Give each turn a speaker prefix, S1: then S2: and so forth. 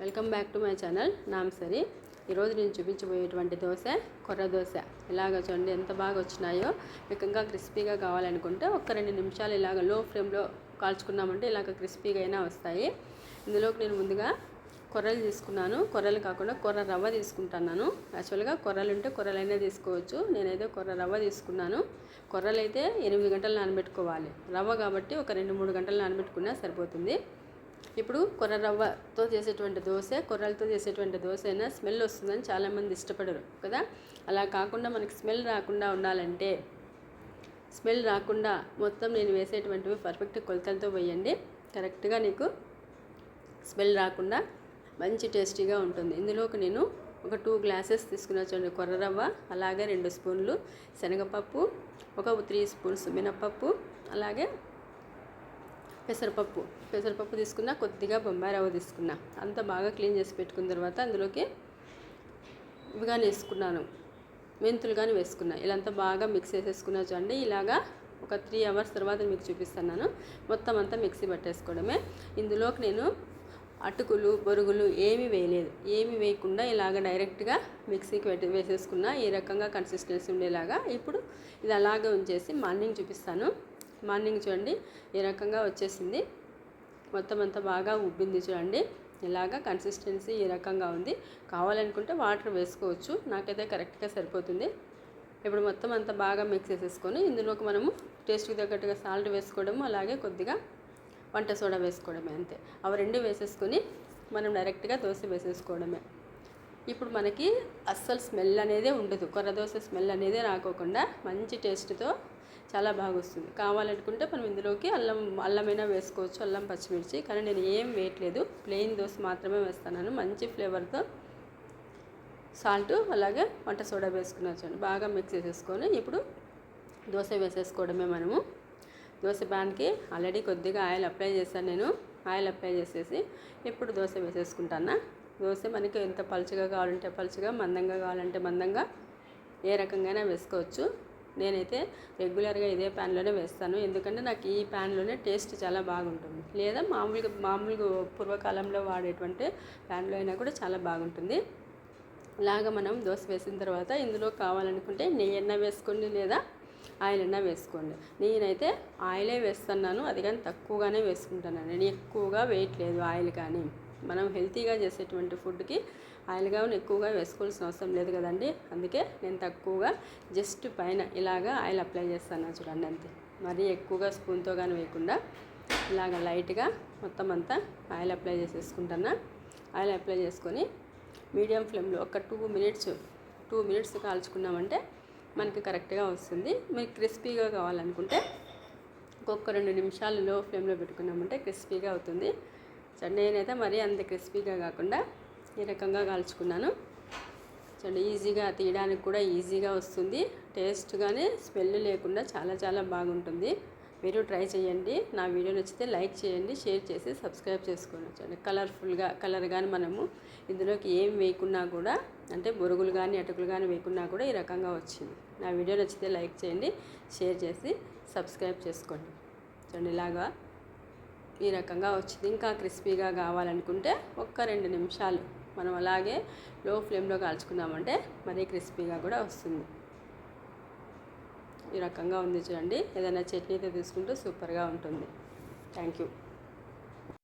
S1: Welcome back to my channel. నామసరి ఈరోజు నేను చూపించబోయేటువంటి దోశ కొర్ర దోశ. ఇలాగ చూడండి ఎంత బాగా వచ్చినాయో. మీకు ఇంకా క్రిస్పీగా కావాలనుకుంటే ఒక రెండు నిమిషాలు ఇలాగ లో ఫ్లేమ్లో కాల్చుకున్నామంటే ఇలాగ క్రిస్పీగా అయినా వస్తాయి. ఇందులోకి నేను ముందుగా కొర్రలు తీసుకున్నాను. కొర్రలు కాకుండా కొర్ర రవ్వ తీసుకుంటున్నాను. యాక్చువల్గా కొర్రలు ఉంటే కొర్రలైనా తీసుకోవచ్చు. నేనైతే కొర్ర రవ్వ తీసుకున్నాను. కొర్రలు అయితే ఎనిమిది గంటలు నానబెట్టుకోవాలి. రవ్వ కాబట్టి ఒక రెండు మూడు గంటలు నానబెట్టుకున్నా సరిపోతుంది. ఇప్పుడు కొర్ర రవ్వతో చేసేటువంటి దోశ కొర్రలతో చేసేటువంటి దోశ అయినా స్మెల్ వస్తుందని చాలామంది ఇష్టపడరు కదా? అలా కాకుండా మనకి స్మెల్ రాకుండా ఉండాలంటే స్మెల్ రాకుండా మొత్తం నేను వేసేటువంటివి పర్ఫెక్ట్ కొలతలతో వేయండి. కరెక్ట్గా నీకు స్మెల్ రాకుండా మంచి టేస్టీగా ఉంటుంది. ఇందులోకి నేను ఒక టూ గ్లాసెస్ తీసుకున్న చూడండి కొర్ర రవ్వ అలాగే రెండు స్పూన్లు శనగపప్పు ఒక త్రీ స్పూన్స్ మినపప్పు అలాగే పెసరపప్పు. పెసరపప్పు తీసుకున్నా కొద్దిగా బొంబాయి రవ్వ తీసుకున్నా. అంత బాగా క్లీన్ చేసి పెట్టుకున్న తర్వాత అందులోకి ఇవి కానీ వేసుకున్నాను. మెంతులు కానీ వేసుకున్నా. ఇలాంతా బాగా మిక్స్ చేసేసుకున్నా చూడండి. ఇలాగా ఒక త్రీ అవర్స్ తర్వాత మీకు చూపిస్తున్నాను. మొత్తం అంతా మిక్సీ పట్టేసుకోవడమే. ఇందులోకి నేను అటుకులు బొరుగులు ఏమీ వేయలేదు. ఏమి వేయకుండా ఇలాగ డైరెక్ట్గా మిక్సీకి పెట్టి వేసేసుకున్నా. ఈ రకంగా కన్సిస్టెన్సీ ఉండేలాగా ఇప్పుడు ఇది అలాగే ఉంచేసి మార్నింగ్ చూపిస్తాను. మార్నింగ్ చూడండి ఈ రకంగా వచ్చేసింది. మొత్తం అంతా బాగా ఉబ్బింది చూడండి. ఇలాగా కన్సిస్టెన్సీ ఈ రకంగా ఉంది. కావాలనుకుంటే వాటర్ వేసుకోవచ్చు. నాకైతే కరెక్ట్గా సరిపోతుంది. ఇప్పుడు మొత్తం అంతా బాగా మిక్స్ చేసేసుకొని ఇందులోకి మనము టేస్ట్కి తగ్గట్టుగా సాల్ట్ వేసుకోవడము అలాగే కొద్దిగా వంట సోడా వేసుకోవడమే అంతే. అవి రెండు వేసేసుకొని మనం డైరెక్ట్గా దోశ వేసేసుకోవడమే. ఇప్పుడు మనకి అస్సలు స్మెల్ అనేదే ఉండదు. కొర్ర దోశ స్మెల్ అనేదే రాకోకుండా మంచి టేస్ట్తో చాలా బాగా వస్తుంది కావాలనుకుంటే మనం ఇందులోకి అల్లం అల్లమైనా వేసుకోవచ్చు. అల్లం పచ్చిమిర్చి. కానీ నేను ఏం వేయట్లేదు. ప్లెయిన్ దోశ మాత్రమే వేస్తాను. మంచి ఫ్లేవర్తో సాల్ట్ అలాగే వంట సోడా వేసుకున్నాను చూడండి. బాగా మిక్స్ చేసేసుకొని ఇప్పుడు దోశ వేసేసుకోవడమే మనము. దోశ ప్యాన్కి ఆల్రెడీ కొద్దిగా ఆయిల్ అప్లై చేశాను నేను. ఆయిల్ అప్లై చేసేసి ఇప్పుడు దోశ వేసేసుకుంటాను? దోశ మనకి ఎంత పలుచగా కావాలంటే పలుచగా మందంగా కావాలంటే మందంగా ఏ రకంగా వేసుకోవచ్చు. నేనైతే రెగ్యులర్గా ఇదే ప్యాన్లోనే వేస్తాను. ఎందుకంటే నాకు ఈ ప్యాన్లోనే టేస్ట్ చాలా బాగుంటుంది. లేదా మామూలుగా మామూలుగా పూర్వకాలంలో వాడేటువంటి ప్యాన్లో అయినా కూడా చాలా బాగుంటుంది. ఇలాగ మనం దోశ వేసిన తర్వాత ఇందులో కావాలనుకుంటే నెయ్యి అన్న వేసుకోండి లేదా ఆయిల్ అన్నా వేసుకోండి. నేనైతే ఆయిలే వేస్తున్నాను. అది కానీ తక్కువగానే వేసుకుంటాను నేను ఎక్కువగా వేయట్లేదు ఆయిల్ కానీ. మనం హెల్తీగా చేసేటువంటి ఫుడ్కి ఆయిల్ గావును ఎక్కువగా వేసుకోవాల్సిన అవసరం లేదు కదండి. అందుకే నేను తక్కువగా జస్ట్ పైన ఇలాగా ఆయిల్ అప్లై చేస్తాను చూడండి అంతే. మరీ ఎక్కువగా స్పూన్తో కానీ వేయకుండా ఇలాగ లైట్గా మొత్తం అంతా ఆయిల్ అప్లై చేసేసుకుంటాను. ఆయిల్ అప్లై చేసుకొని మీడియం ఫ్లేమ్లో ఒక టూ మినిట్స్ టూ మినిట్స్ కాల్చుకున్నామంటే మనకి కరెక్ట్గా వస్తుంది. మీకు క్రిస్పీగా కావాలనుకుంటే ఒక్కొక్క రెండు నిమిషాలు లో ఫ్లేమ్లో పెట్టుకున్నామంటే క్రిస్పీగా అవుతుంది. సో నేనైతే మరీ అంత క్రిస్పీగా కాకుండా ఈ రకంగా కాల్చుకున్నాను. చూడండి ఈజీగా తీయడానికి కూడా ఈజీగా వస్తుంది. టేస్ట్ కానీ స్మెల్ లేకుండా చాలా చాలా బాగుంటుంది. మీరు ట్రై చేయండి. నా వీడియో నచ్చితే లైక్ చేయండి షేర్ చేసి సబ్స్క్రైబ్ చేసుకోండి. చూడండి కలర్ఫుల్గా కలర్ కానీ మనము ఇందులోకి ఏం వేయకున్నా కూడా అంటే బొరుగులు కానీ అటుకులు కానీ వేయకున్నా కూడా ఈ రకంగా వచ్చింది. నా వీడియో నచ్చితే లైక్ చేయండి షేర్ చేసి సబ్స్క్రైబ్ చేసుకోండి. చూడండి ఇలాగా ఈ రకంగా వచ్చింది. ఇంకా క్రిస్పీగా కావాలనుకుంటే ఒక్క రెండు నిమిషాలు మనం అలాగే లో ఫ్లేమ్లో కాల్చుకున్నామంటే మరీ క్రిస్పీగా కూడా వస్తుంది. ఈ రకంగా ఉంది చూడండి. ఏదైనా చట్నీతో తీసుకుంటే సూపర్గా ఉంటుంది. Thank you.